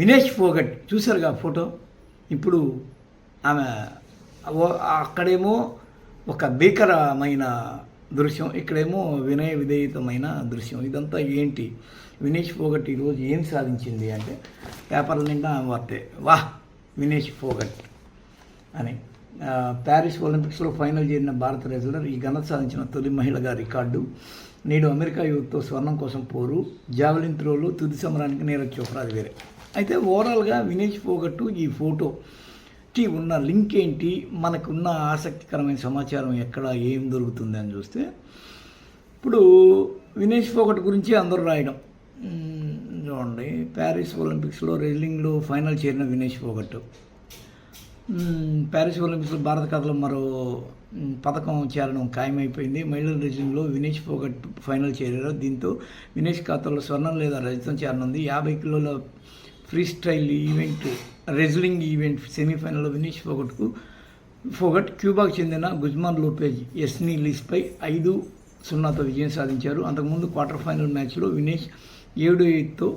వినేష్ ఫోగట్ చూశారుగా ఫోటో? ఇప్పుడు ఆమె ఓ- అక్కడేమో ఒక భీకరమైన దృశ్యం ఇక్కడేమో వినయ విధేయతమైన దృశ్యం. ఇదంతా ఏంటి? వినేష్ ఫోగట్ ఈరోజు ఏం సాధించింది అంటే పేపర్ల నిండా ఆమె వార్తే. వాహ్ వినేష్ ఫోగట్ అని. ప్యారిస్ ఒలింపిక్స్లో ఫైనల్ చేరిన భారత రెజ్లర్ ఈ ఘనత సాధించిన తొలి మహిళగా రికార్డు. నేడు అమెరికా యూత్తో స్వర్ణం కోసం పోరు. జావలిన్ త్రోలు తుది సమరానికి నీరజ్ చోప్రాది వేరే. అయితే ఓవరాల్గా వినేష్ ఫోగట్టు ఈ ఫోటో ఉన్న లింక్ ఏంటి? మనకున్న ఆసక్తికరమైన సమాచారం ఎక్కడ? ఏం దొరుకుతుంది అని చూస్తే ఇప్పుడు వినేష్ ఫోగట్ గురించి అందరూ రాయడం. చూడండి. ప్యారిస్ ఒలింపిక్స్లో రెజ్లింగ్లో ఫైనల్ చేరిన వినేష్ ఫోగట్ ప్యారిస్ ఒలింపిక్స్లో భారత కథలో మరో పథకం చేరడం ఖాయమైపోయింది. మహిళల రెజ్లింగ్లో వినేష్ ఫోగట్ ఫైనల్ చేరారు. దీంతో వినేష్ ఖాతాలో స్వర్ణం లేదా రజతం చేరనుంది. యాభై కిలోల free style event wrestling event సెమీఫైనల్లో వినేష్ ఫోగట్కు ఫోగట్ క్యూబాకు చెందిన గుజ్మాన్ లోపేజ్ ఎస్నీ లీస్పై ఐదు సున్నాతో విజయం సాధించారు. అంతకుముందు క్వార్టర్ ఫైనల్ మ్యాచ్లో వినేష్ ఏడు ఎయిట్తో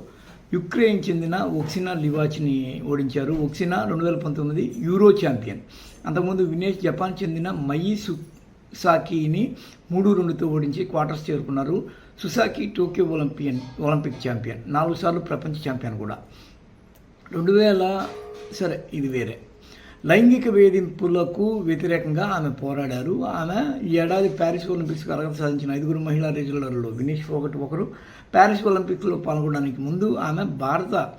యుక్రెయిన్ చెందిన ఒక్సినా లివాచ్ని ఓడించారు. ఒక్సినా రెండు వేల పంతొమ్మిది యూరో ఛాంపియన్. అంతకుముందు వినేష్ జపాన్ చెందిన మయి సుసాకిని మూడు రెండుతో ఓడించి క్వార్టర్స్ చేరుకున్నారు. Susaki Tokyo Olympian Olympic champion. నాలుగు సార్లు ప్రపంచ ఛాంపియన్ కూడా. రెండు వేల సరే ఇది వేరే. లైంగిక వేధింపులకు వ్యతిరేకంగా ఆమె పోరాడారు. ఆమె ఈ ఏడాది ప్యారిస్ ఒలింపిక్స్కి అర్హత సాధించిన ఐదుగురు మహిళా రెజ్లర్లలో వినేష్ ఫోగట్ ఒకరు. ప్యారిస్ ఒలింపిక్స్లో పాల్గొనడానికి ముందు ఆమె భారత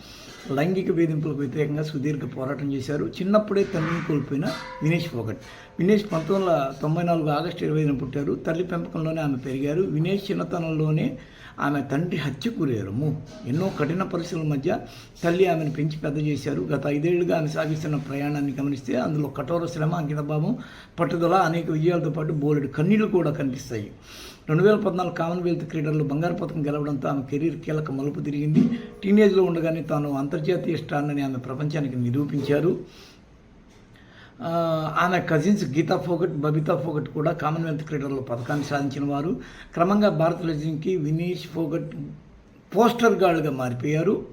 లైంగిక వేధింపులకు వ్యతిరేకంగా సుదీర్ఘ పోరాటం చేశారు. చిన్నప్పుడే తండ్రిని కోల్పోయిన వినేష్ ఫోగట్ వినేష్ పంతొమ్మిది వందల తొంభై నాలుగు ఆగస్టు ఇరవై ఐదున పుట్టారు. తల్లి పెంపకంలోనే ఆమె పెరిగారు. వినేష్ చిన్నతనంలోనే ఆమె తండ్రి హత్య కూరారు ఎన్నో కఠిన పరిస్థితుల మధ్య తల్లి ఆమెను పెంచి పెద్ద చేశారు. గత ఐదేళ్ళుగా ఆమె సాగిస్తున్న ప్రయాణాన్ని గమనిస్తే అందులో కఠోర శ్రమ అంకితభావం పట్టుదల అనేక విజయాలతో పాటు బోలెడు కన్నీళ్ళు కూడా కనిపిస్తాయి. రెండు వేల పద్నాలుగు కామన్వెల్త్ క్రీడల్లో బంగారు పథకం గెలవడంతో ఆమె కెరీర్ కీలక మలుపు తిరిగింది. టీనేజ్లో ఉండగానే తాను అంతర్జాతీయ స్టార్నని ఆమె ప్రపంచానికి నిరూపించారు. ఆమె కజిన్స్ గీతా ఫోగట్ బబితా ఫోగట్ కూడా కామన్వెల్త్ క్రీడల్లో పథకాన్ని సాధించిన వారు. క్రమంగా భారత రెజ్లింగ్కి వినీష్ ఫోగట్ పోస్టర్ గార్డ్గా మారిపోయారు.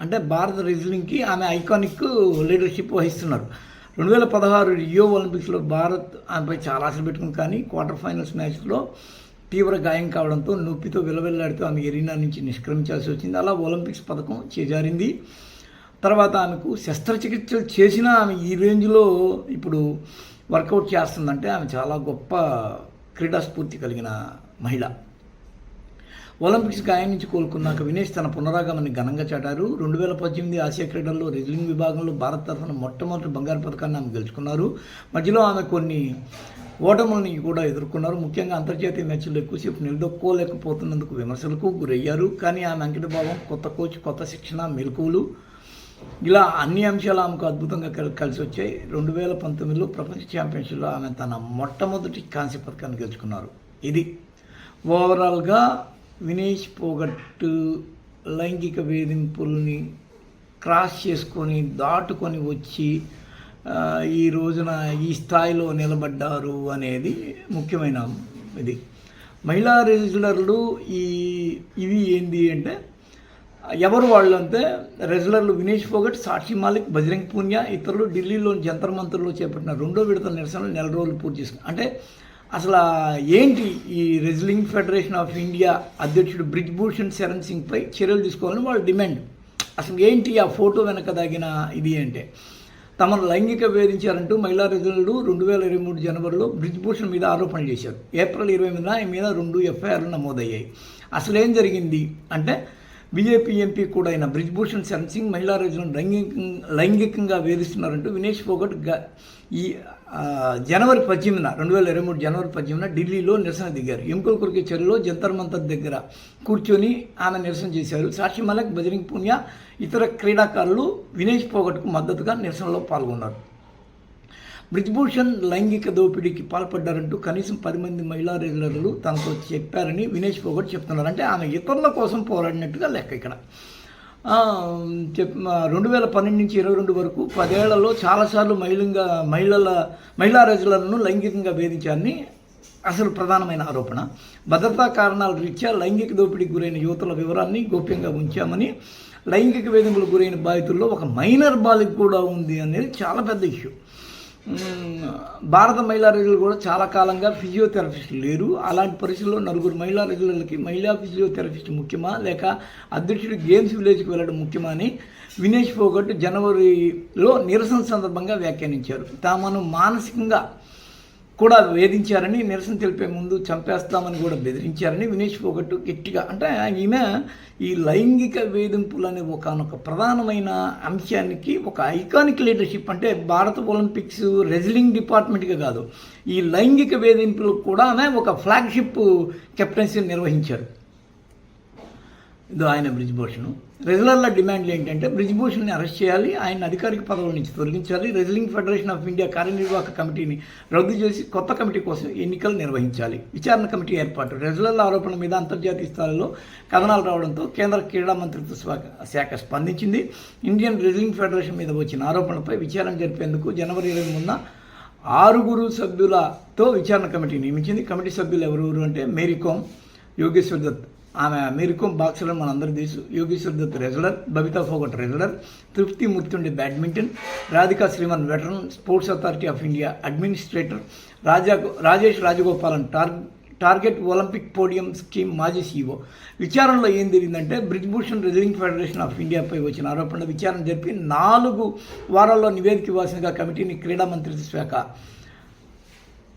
అంటే భారత రెజ్లింగ్కి ఆమె ఐకానిక్ లీడర్షిప్ వహిస్తున్నారు. రెండు వేల పదహారు రియో ఒలింపిక్స్లో భారత్ ఆమెపై చాలా ఆశలు పెట్టుకుంది కానీ క్వార్టర్ ఫైనల్స్ మ్యాచ్లో తీవ్ర గాయం కావడంతో నొప్పితో విలవిల్లాడుతూ ఆమె ఎరీనా నుంచి నిష్క్రమించాల్సి వచ్చింది. అలా ఒలింపిక్స్ పథకం చేజారింది. తర్వాత ఆమెకు శస్త్రచికిత్సలు చేసినా ఆమె ఈ రేంజ్లో ఇప్పుడు వర్కౌట్ చేస్తుందంటే ఆమె చాలా గొప్ప క్రీడాస్ఫూర్తి కలిగిన మహిళ. ఒలింపిక్స్ గాయం నుంచి కోలుకున్నాక వినేష్ తన పునరాగమని ఘనంగా చాటారు. రెండు వేల పద్దెనిమిది ఆసియా క్రీడల్లో రెజ్లింగ్ విభాగంలో భారత్ తరఫున మొట్టమొదటి బంగారు పథకాన్ని ఆమె గెలుచుకున్నారు. మధ్యలో ఆమె కొన్ని ఓటములని కూడా ఎదుర్కొన్నారు. ముఖ్యంగా అంతర్జాతీయ మ్యాచ్లో ఎక్కువసేపు నిలదొక్కోలేకపోతున్నందుకు విమర్శలకు గురయ్యారు. కానీ ఆమె అంకితభావం కొత్త కోచ్ కొత్త శిక్షణ మెలకువలు ఇలా అన్ని అంశాలు ఆమెకు అద్భుతంగా కల్- కలిసి వచ్చాయి. రెండు వేల పంతొమ్మిదిలో ప్రపంచ ఛాంపియన్షిప్లో ఆమె తన మొట్టమొదటి కాంస్య పథకాన్ని గెలుచుకున్నారు. ఇది ఓవరాల్గా వినేష్ పోగట్టు లైంగిక వేధింపుల్ని క్రాస్ చేసుకొని దాటుకొని వచ్చి ఈ రోజున ఈ స్థాయిలో నిలబడ్డారు అనేది ముఖ్యమైన ఇది. మహిళా రెజ్లర్లు ఈ ఇవి ఏంది అంటే ఎవరు వాళ్ళు అంటే రెజ్లర్లు వినేష్ ఫోగట్ సాక్షి మాలిక్ బజరంగ్ పూన్యా ఇతరులు ఢిల్లీలోని జంతర్ మంతర్లో చేపట్టిన రెండో విడత నిరసనలు నెల రోజులు పూర్తి చేసుకున్నారు అంటే అసలు ఏంటి ఈ రెజ్లింగ్ ఫెడరేషన్ ఆఫ్ ఇండియా అధ్యక్షుడు బ్రిజ్ భూషణ్ శరణ్ సింగ్పై చర్యలు తీసుకోవాలని వాళ్ళ డిమాండ్? అసలు ఏంటి ఆ ఫోటో వెనక దాగిన ఇది అంటే? తమను లైంగిక వేధించారంటూ మహిళా రెజ్లర్లు రెండు వేల ఇరవై మూడు జనవరిలో బ్రిజ్ భూషణ్ మీద ఆరోపణలు చేశారు. ఏప్రిల్ ఇరవై ఎనిమిదిన ఆయన మీద రెండు ఎఫ్ఐఆర్లు నమోదయ్యాయి. అసలు ఏం జరిగింది అంటే బీజేపీ ఎంపీ కూడా అయిన బ్రిజ్భూషణ్ శరణ్ సింగ్ మహిళా రోజులను లైంగిక లైంగికంగా వేధిస్తున్నారంటూ వినేష్ ఫోగట్ ఈ జనవరి పద్దెనిమిదిన రెండు వేల ఇరవై మూడు జనవరి పద్దెనిమిదిన ఢిల్లీలో నిరసన దిగారు. ఎముకల కొరికే చర్యలో జంతర్ మంతర్ దగ్గర కూర్చొని ఆమె నిరసన చేశారు. సాక్షి మలక్ బజరింగ్ పున్యా ఇతర క్రీడాకారులు వినేష్ పోగట్కు మద్దతుగా నిరసనలో పాల్గొన్నారు. బ్రిజ్భూషణ్ లైంగిక దోపిడీకి పాల్పడ్డారంటూ కనీసం పది మంది మహిళా రెగ్యులర్లు తనతో చెప్పారని వినేష్ ఫోగట్ చెప్తున్నారు. అంటే ఆమె ఇతరుల కోసం పోరాడినట్టుగా లెక్క ఇక్కడ. చెప్ రెండు వేల పన్నెండు నుంచి ఇరవై రెండు వరకు పదేళ్ళలో చాలాసార్లు మహిళంగా మహిళల మహిళా రెగ్యులర్లను లైంగికంగా వేధించారని అసలు ప్రధానమైన ఆరోపణ. భద్రతా కారణాల రీత్యా లైంగిక దోపిడీకి గురైన యువతుల వివరాన్ని గోప్యంగా ఉంచామని లైంగిక వేధింపులకు గురైన బాధితుల్లో ఒక మైనర్ బాలిక కూడా ఉంది అనేది చాలా పెద్ద ఇష్యూ. భారత మహిళా రెగ్యులర్ కూడా చాలా కాలంగా ఫిజియోథెరపిస్ట్ లేరు. అలాంటి పరిస్థితుల్లో నలుగురు మహిళా రెగ్యులర్లకి మహిళా ఫిజియోథెరపిస్ట్ ముఖ్యమా? లేక అధ్యక్షుడు గేమ్స్ విలేజ్కి వెళ్ళడం ముఖ్యమా అని వినేష్ ఫోగట్ జనవరిలో నిరసన సందర్భంగా వ్యాఖ్యానించారు. తామను మానసికంగా కూడా వేధించారని నిరసన తెలిపే ముందు చంపేస్తామని కూడా బెదిరించారని వినేష్ పోగట్టు గట్టిగా అంటే ఈమె ఈ లైంగిక వేధింపులు అనే ఒకనొక ప్రధానమైన అంశానికి ఒక ఐకానిక్ లీడర్షిప్ అంటే భారత ఒలింపిక్స్ రెజ్లింగ్ డిపార్ట్మెంట్గా కాదు. ఈ లైంగిక వేధింపులు కూడా ఆమె ఒక ఫ్లాగ్షిప్ కెప్టెన్సీ నిర్వహించారు. ఇది ఆయన బ్రిజ్భూషణ్ రెగ్యులర్ల డిమాండ్లు ఏంటంటే బ్రిజ్భూషణ్ని అరెస్ట్ చేయాలి ఆయన అధికారిక పదవుల నుంచి తొలగించాలి రెజ్లింగ్ ఫెడరేషన్ ఆఫ్ ఇండియా కార్యనిర్వాహక కమిటీని రద్దు చేసి కొత్త కమిటీ కోసం ఎన్నికలు నిర్వహించాలి. విచారణ కమిటీ ఏర్పాటు. రెజ్లర్ల ఆరోపణల మీద అంతర్జాతీయ స్థాయిలో కథనాలు రావడంతో కేంద్ర క్రీడా మంత్రిత్వ శాఖ శాఖ స్పందించింది. ఇండియన్ రెజ్లింగ్ ఫెడరేషన్ మీద వచ్చిన ఆరోపణలపై విచారణ జరిపేందుకు జనవరి ఇరవై మూడున ఆరుగురు సభ్యులతో విచారణ కమిటీ నియమించింది. కమిటీ సభ్యులు ఎవరెవరు అంటే మేరీకోమ్ యోగేశ్వర్ దత్ ఆమె మేరీకోమ్ బాక్సర్ మన తెలుసు. Yogeshwar Dutt regular Babita Phogat wrestler Trupti Murgunde badminton Radhika Sriman veteran sports authority of India administrator Raja Rajesh Rajagopalan tar target Olympic podium scheme మాజీ సీఈఓ. విచారణలో ఏం జరిగిందంటే బ్రిజ్భూషణ్ రెజ్లింగ్ ఫెడరేషన్ ఆఫ్ ఇండియాపై వచ్చిన ఆరోపణల విచారణ జరిపి నాలుగు వారాల్లో నివేదిక ఇవ్వాల్సిందిగా కమిటీని క్రీడా మంత్రిత్వ శాఖ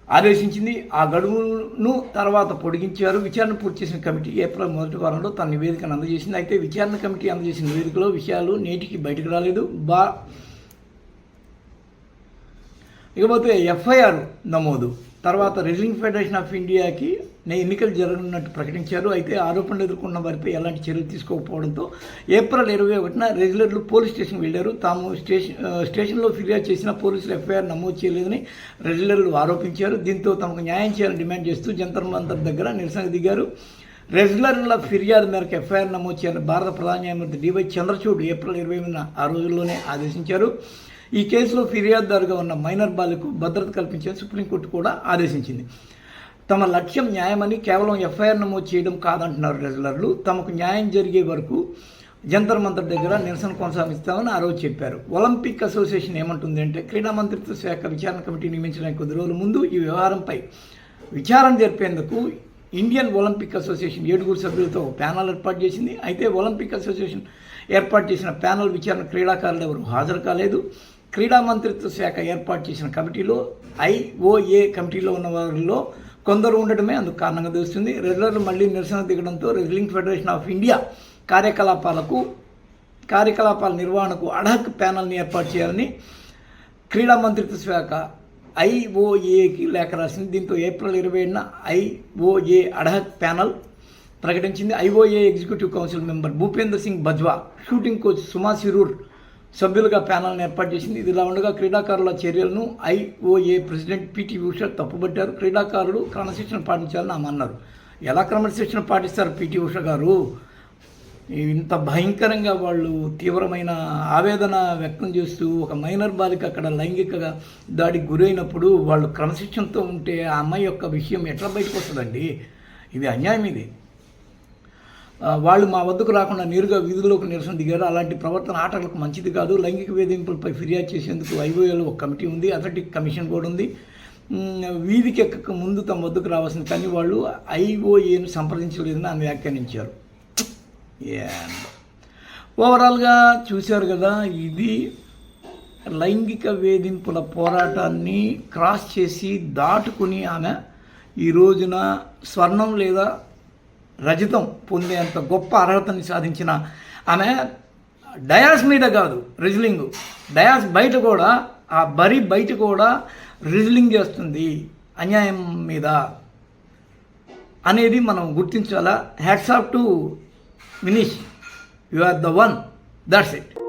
ఆదేశించింది. ఆ గడువును తర్వాత పొడిగించారు విచారణ పూర్తి చేసిన కమిటీ ఏప్రిల్ మొదటి వారంలో తన నివేదికను అందజేసింది. అయితే విచారణ కమిటీ అందజేసిన నివేదికలో విషయాలు నేటికి బయటకు రాలేదు. బా ఇకపోతే ఎఫ్ఐఆర్ నమోదు. తర్వాత రెజ్లింగ్ ఫెడరేషన్ ఆఫ్ ఇండియాకి ఎన్నికలు జరగనున్నట్టు ప్రకటించారు. అయితే ఆరోపణలు ఎదుర్కొన్న వారిపై ఎలాంటి చర్యలు తీసుకోకపోవడంతో ఏప్రిల్ ఇరవై ఒకటిన రెగ్యులర్లు పోలీస్ స్టేషన్కి వెళ్ళారు తాము స్టేషన్ స్టేషన్లో ఫిర్యాదు చేసిన పోలీసులు ఎఫ్ఐఆర్ నమోదు చేయలేదని రెగ్యులర్లు ఆరోపించారు. దీంతో తమకు న్యాయం చేయాలని డిమాండ్ చేస్తూ జంతర్ మంతర్ దగ్గర నిరసన దిగారు. రెగ్యులర్ల ఫిర్యాదు మేరకు ఎఫ్ఐఆర్ నమోదు చేయాలని భారత ప్రధాన న్యాయమూర్తి డివై చంద్రచూడ్ ఏప్రిల్ ఇరవై ఎనిమిదిన ఆ రోజుల్లోనే ఆదేశించారు. ఈ కేసులో ఫిర్యాదుదారుగా ఉన్న మైనర్ బాలకు భద్రత కల్పించాలని సుప్రీంకోర్టు కూడా ఆదేశించింది. తమ లక్ష్యం న్యాయమని కేవలం ఎఫ్ఐఆర్ నమోదు చేయడం కాదంటున్నారు రెగ్యులర్లు తమకు న్యాయం జరిగే వరకు జంతర్ మంతర్ దగ్గర నిరసన కొనసాగిస్తామని ఆ రోజు చెప్పారు. ఒలింపిక్ అసోసియేషన్ ఏమంటుంది అంటే క్రీడా మంత్రిత్వ శాఖ విచారణ కమిటీ నియమించడానికి కొద్ది రోజుల ముందు ఈ వ్యవహారంపై విచారణ జరిపేందుకు ఇండియన్ ఒలింపిక్ అసోసియేషన్ ఏడుగురు సభ్యులతో ప్యానల్ ఏర్పాటు చేసింది. అయితే ఒలింపిక్ అసోసియేషన్ ఏర్పాటు చేసిన ప్యానల్ విచారణ క్రీడాకారులు ఎవరు హాజరు కాలేదు. క్రీడా మంత్రిత్వ శాఖ ఏర్పాటు చేసిన కమిటీలో ఐఓఏ కమిటీలో ఉన్న వారిలో కొందరు ఉండటమే అందుకు కారణంగా తెలుస్తుంది. రెగ్యులర్లు మళ్ళీ నిరసన దిగడంతో రెజ్లింగ్ ఫెడరేషన్ ఆఫ్ ఇండియా కార్యకలాపాలకు కార్యకలాపాల నిర్వహణకు అడహక్ ప్యానల్ని ఏర్పాటు చేయాలని క్రీడా మంత్రిత్వ శాఖ ఐఓఏకి లేఖ రాసింది. దీంతో ఏప్రిల్ ఇరవై ఏడున ఐఓఏ అడహక్ ప్యానల్ ప్రకటించింది. IOA executive council member Bhupender Singh Bajwa shooting coach Suma Shirur సభ్యులుగా ప్యానల్ని ఏర్పాటు చేసింది. ఇదిలా ఉండగా క్రీడాకారుల చర్యలను ఐఓఏ ప్రెసిడెంట్ పిటి ఉషా తప్పుబట్టారు. క్రీడాకారులు క్రమశిక్షణ పాటించాలని ఆమె అన్నారు. ఎలా క్రమశిక్షణ పాటిస్తారు పిటి ఉష గారు? ఇంత భయంకరంగా వాళ్ళు తీవ్రమైన ఆవేదన వ్యక్తం చేస్తూ ఒక మైనర్ బాలిక అక్కడ లైంగికగా దాడికి గురైనప్పుడు వాళ్ళు క్రమశిక్షణతో ఉంటే ఆ అమ్మాయి యొక్క విషయం ఎట్లా బయటకు వస్తుందండి? ఇది అన్యాయం ఇది. వాళ్ళు మా వద్దకు రాకుండా నేరుగా వీధుల్లోకి నిరసన దిగారు. అలాంటి ప్రవర్తన ఆటలకు మంచిది కాదు. లైంగిక వేధింపులపై ఫిర్యాదు చేసేందుకు ఐఓఏలో ఒక కమిటీ ఉంది. అథ్లెటిక్ కమిషన్ కూడా ఉంది. వీధికి ఎక్కక ముందు తమ వద్దకు రావాల్సింది. కానీ వాళ్ళు ఐఓఏను సంప్రదించలేదని ఆమె వ్యాఖ్యానించారు. ఓవరాల్గా చూశారు కదా ఇది లైంగిక వేధింపుల పోరాటాన్ని క్రాస్ చేసి దాటుకుని ఆమె ఈ రోజున స్వర్ణం లేదా రజతం పొందేంత గొప్ప అర్హతని సాధించిన ఆమె డయాస్ మీద కాదు రిజిలింగ్. డయాస్ బయట కూడా ఆ బరి బయట కూడా రిజిలింగ్ చేస్తుంది అన్యాయం మీద అనేది మనం గుర్తించాలా? Hats off to Vinesh you are the one that's it